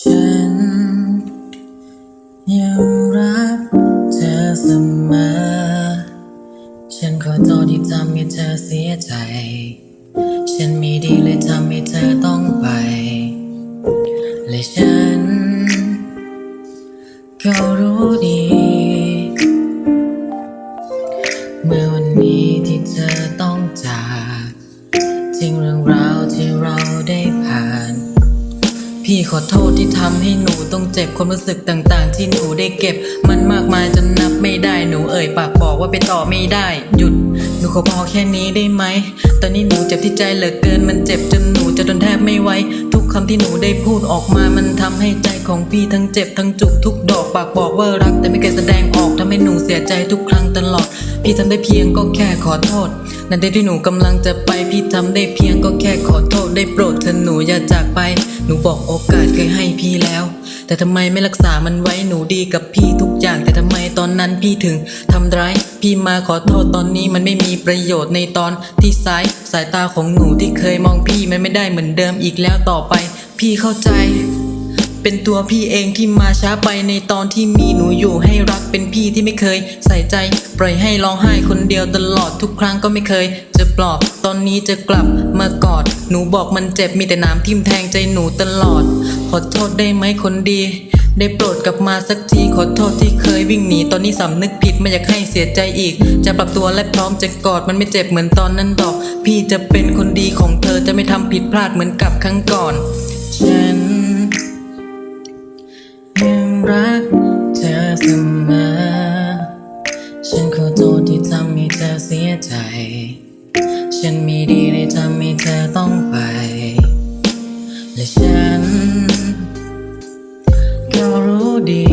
ฉันยังรักเธอเสมอ ฉันขอโทษที่ทำให้เธอเสียใจ ฉันม่ดีเลยทำให้เธอต้องไป และฉันก็รู้ดี เมื่อวันนี้ที่เธอต้องจากทิ้งเรื่องราว พี่ขอโทษที่ทำให้หนูต้องเจ็บความรู้สึกต่างๆ ที่หนูได้เก็บ มันมากมายจนนับไม่ได้หนูเอ่ยปากบอกว่าไปต่อไม่ได้ หยุด หนูขอพอแค่นี้ได้ไหม ตอนนี้หนูเจ็บที่ใจเหลือเกินมันเจ็บจนหนูจะทนแทบไม่ไหว คำที่หนูได้พูดออกมามันทำให้ใจของพี่ทั้งเจ็บทั้งจุกทุกดอกปากบอกว่ารัก แต่ไม่เคยแสดงออกทำให้หนูเสียใจทุกครั้งตลอด พี่ทำได้เพียงก็แค่ขอโทษนั่นได้ที่หนูกำลังจะไปพี่ทำได้เพียงก็แค่ขอโทษได้โปรดเธอหนูอย่าจากไป หนูบอกโอกาสเคยให้พี่แล้ว แต่ทำไมไม่รักษามันไว้หนูดีกับพี่ทุกอย่าง แต่ทำไมตอนนั้นพี่ถึงทำร้าย พี่มาขอโทษตอนนี้มันไม่มีประโยชน์ในตอนที่สายสายตาของหนูที่เคยมองพี่มันไม่ได้เหมือนเดิมอีกแล้วต่อไป พี่เข้าใจ เป็นตัวพี่เองที่มาช้าไปในตอนที่มีหนูอยู่ให้รักเป็นพี่ที่ไม่เคย ใส่ใจปล่อยให้ร้องไห้คนเดียวตลอดทุกครั้งก็ไม่เคย จะปลอบตอนนี้จะกลับมากอด หนูบอกมันเจ็บมีแต่น้ำทิ่มแทงใจหนูตลอด ขอโทษได้ไหมคนดี ได้โปรดกลับมาสักทีขอโทษที่เคยวิ่งหนี ตอนนี้สำนึกผิดไม่อยากให้เสียใจอีก จะปรับตัวและพร้อมจะกอดมันไม่เจ็บเหมือนตอนนั้นดอก พี่จะเป็นคนดีของเธอจะไม่ทำผิดพลาดเหมือนกับครั้งก่อนฉัน รักเธอเสมอ ฉันขอโทษที่ทำให้เธอเสียใจ ฉันมีดีในทำให้เธอต้องไป และฉันก็รู้ดี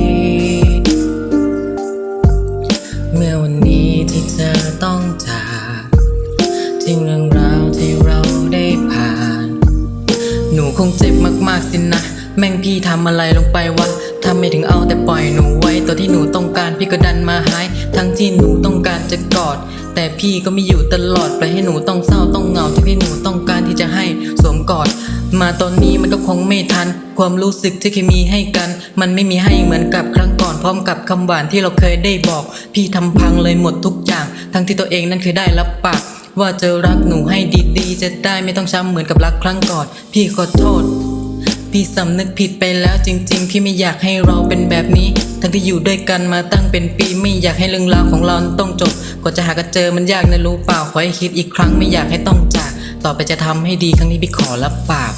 เมื่อวันนี้ที่เธอต้องจากทิ้งเรื่องราวที่เราได้ผ่าน หนูคงเจ็บมากๆสินะ แม่งพี่ทำอะไรลงไปวะ ทำไม่ถึงเอาแต่ปล่อยหนูไว้ ตัวที่หนูต้องการพี่ก็ดันมาหาย ทั้งที่หนูต้องการจะกอด แต่พี่ก็ไม่อยู่ตลอดปล่อยให้หนูต้องเศร้าต้องเหงาที่พี่หนูต้องการที่จะให้สวมกอด มาตอนนี้มันก็คงไม่ทัน ความรู้สึกที่เคยมีให้กัน มันไม่มีให้เหมือนกับครั้งก่อนพร้อมกับคำหวานที่เราเคยได้บอก พี่ทำพังเลยหมดทุกอย่าง ทั้งที่ตัวเองนั้นเคยได้รับปากว่าจะรักหนูให้ดีๆจะได้ไม่ต้องช้ำเหมือนกับรักครั้งก่อน พี่ขอโทษ พี่สำนึกผิดไปแล้วจริง ๆ พี่ไม่อยากให้เราเป็นแบบนี้ ทั้งที่อยู่ด้วยกันมาตั้งเป็นปี ไม่อยากให้เรื่องราวของเราต้องจบกว่าจะหากันเจอมันยากนะรู้เปล่าขอให้คิดอีกครั้งไม่อยากให้ต้องจาก ต่อไปจะทำให้ดีครั้งนี้พี่ขอรับปาก